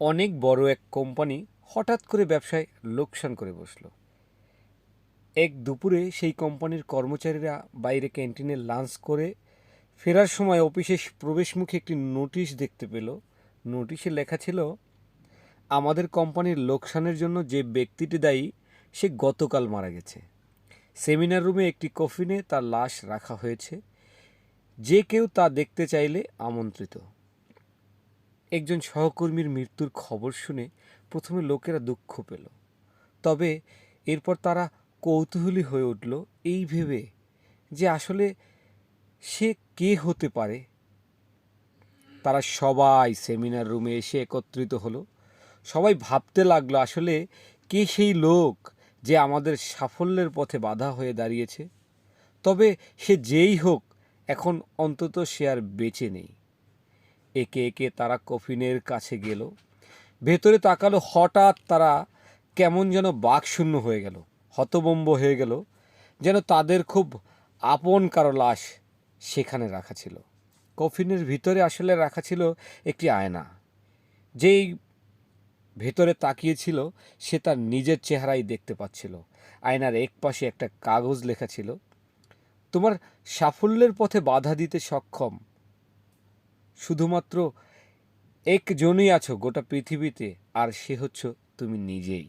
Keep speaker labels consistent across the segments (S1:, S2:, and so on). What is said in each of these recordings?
S1: অনেক বড় এক কোম্পানি হঠাৎ করে ব্যবসায় লোকসান করে বসল। এক দুপুরে সেই কোম্পানির কর্মচারীরা বাইরে ক্যান্টিনে লাঞ্চ করে ফেরার সময় অফিসে প্রবেশমুখে একটি নোটিশ দেখতে পেল। নোটিশে লেখা ছিল, আমাদের কোম্পানির লোকসানের জন্য যে ব্যক্তিটি দায়ী, সে গতকাল মারা গেছে। সেমিনার রুমে একটি কফিনে তার লাশ রাখা হয়েছে। যে কেউ তা দেখতে চাইলে আমন্ত্রিত। একজন সহকর্মীর মৃত্যুর খবর শুনে প্রথমে লোকেরা দুঃখ পেল। তবে এরপর তারা কৌতূহলী হয়ে উঠল এই ভেবে যে আসলে সে কে হতে পারে। তারা সবাই সেমিনার রুমে এসে একত্রিত হলো। সবাই ভাবতে লাগল আসলে কে সেই লোক যে আমাদের সাফল্যের পথে বাধা হয়ে দাঁড়িয়েছে। তবে সে যেই হোক, এখন অন্তত সে আর বেঁচে নেই। একে একে তারা কফিনের কাছে গেল। ভেতরে তাকালো হঠাৎ তারা কেমন যেন বাকশূন্য হয়ে গেল, হতবম্ব হয়ে গেল, যেন তাদের খুব আপন কারও লাশ সেখানে রাখা ছিল। কফিনের ভিতরে আসলে রাখা ছিল একটি আয়না। যেই ভেতরে তাকিয়েছিল সে তার নিজের চেহারাই দেখতে পাচ্ছিল। আয়নার এক পাশে একটা কাগজ লেখা ছিল, তোমার সাফল্যের পথে বাধা দিতে সক্ষম শুধুমাত্র একজনই আছো গোটা পৃথিবীতে, আর সে হচ্ছ তুমি নিজেই।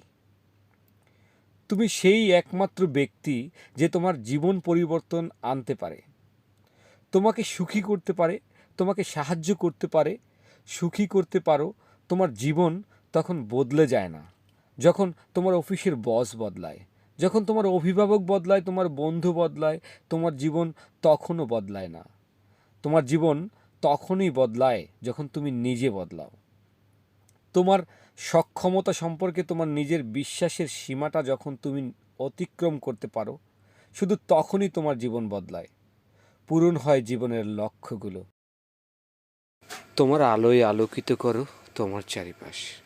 S1: তুমি সেই একমাত্র ব্যক্তি যে তোমার জীবন পরিবর্তন আনতে পারে। তোমাকে সুখী করতে পারে, তোমাকে সাহায্য করতে পারে, সুখী করতে পারো, তোমার জীবন তখন বদলে যায় না। যখন তোমার অফিসের বস বদলায়, যখন তোমার অভিভাবক বদলায়, তোমার বন্ধু বদলায়, তোমার জীবন তখনও বদলায় না। তোমার জীবন তখনই বদলায় যখন তুমি নিজে বদলাও। তোমার সক্ষমতা সম্পর্কে তোমার নিজের বিশ্বাসের সীমাটা যখন তুমি অতিক্রম করতে পারো, শুধু তখনই তোমার জীবন বদলায়। পূরণ হয় জীবনের লক্ষ্যগুলো। তোমার আলোয় আলোকিত করো তোমার চারিপাশ।